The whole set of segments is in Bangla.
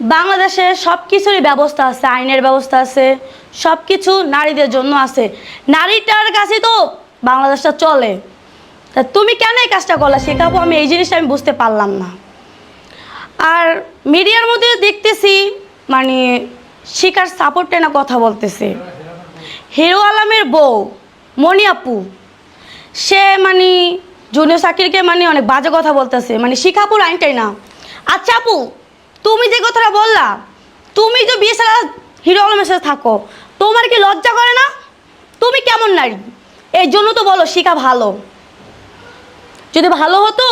বাংলাদেশে সব কিছুরই ব্যবস্থা আছে, আইনের ব্যবস্থা আছে সব কিছু নারীদের জন্য আছে। নারীটার কাছে তো বাংলাদেশটা চলে। তা তুমি কেন এই কাজটা করলা? শেখাবো আমি এই জিনিসটা আমি বুঝতে পারলাম না। আর মিডিয়ার মধ্যে দেখতেছি মানে শিকার সাপোর্টে না কথা বলতেছে। হিরো আলমের বউ মনি আপু, সে মানে জুনিয়র সাকিরকে মানে অনেক বাজে কথা বলতেছে। মানে শিখাপুর আইনটাই না। আচ্ছা আপু তুমি যে কথাটা বললা, তুমি যে বিয়ে ছাড়া হিরো আলমের সাথে থাকো, তোমার কি লজ্জা করে না? তুমি কেমন নারী? এই জন্য তো বলো শিখা ভালো। যদি ভালো হতো,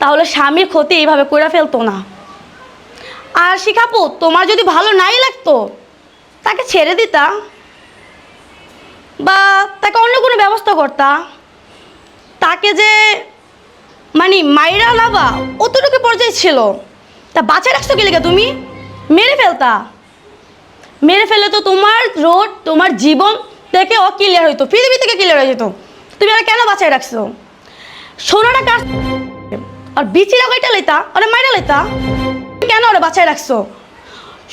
তাহলে স্বামীর ক্ষতি এইভাবে করে ফেলতো না। আর শিখাপু তোমার যদি ভালো নাই লাগতো, তাকে ছেড়ে দিতা। বা তাকে অন্য কোনো ব্যবস্থা করতা। তাকে যে মানে মাইরা লাভা অতটুকু পর্যায়ে ছিল। তা বাঁচা রাখছো কি লেগে তুমি? মেরে ফেলতা। মেরে ফেলে তো তোমার রোড, তোমার জীবন থেকে ও ক্লিয়ার হইতো, পৃথিবী থেকে ক্লিয়ার হয়ে যেত। তুমি আর কেন বাঁচাই রাখছো? সোনাটা কাজ আর বিচিরা কইটা লইতা? ওরে মাইরা লইতা। কেন ওরা বাঁচাই রাখছো?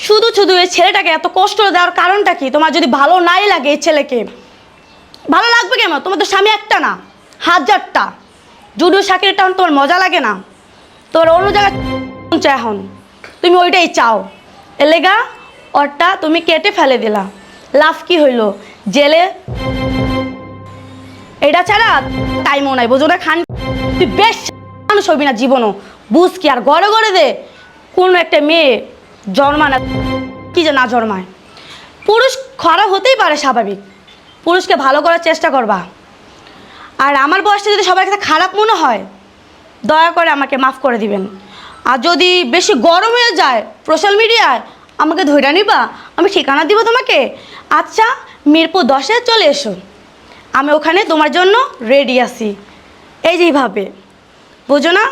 শুধু শুধু এই ছেলেটাকে এত কষ্ট দেওয়ার কারণটা কি? তোমার যদি ভালো নাই লাগে এই ছেলেকে। ভালো লাগবে কেন? তোমার তো স্বামী একটা না, হাজারটা। জুডু শাকিরটা তোমার মজা লাগে না। তোর অন্য জায়গায় এখন? তুমি ওইটাই চাও। এলেগা ওরটা তুমি কেটে ফেলে দিলা। লাভ কি হইল? জেলে? এটা ছাড়া টাইমও নাই, বোঝো না খান তুই বেশ মানুষ হবি না জীবনও। বুঝ কি আর গড়ে গড়ে দে। কোনো একটা মেয়ে জন্মা না, কি যে না জন্মায়। পুরুষ খারাপ হতেই পারে স্বাভাবিক। পুরুষকে ভালো করার চেষ্টা করবা। আর আমার বয়সটা যদি সবার কাছে খারাপ মনে হয়, দয়া করে আমাকে মাফ করে দিবেন। আর যদি বেশি গরম হয়ে যায় সোশ্যাল মিডিয়ায় আমাকে ধৈর্য নিবা, আমি ঠিকানা দিব তোমাকে। আচ্ছা মিরপুর দশে চলে এসো। আমি ওখানে তোমার জন্য রেডি আছি। এই যেইভাবে বুঝো না?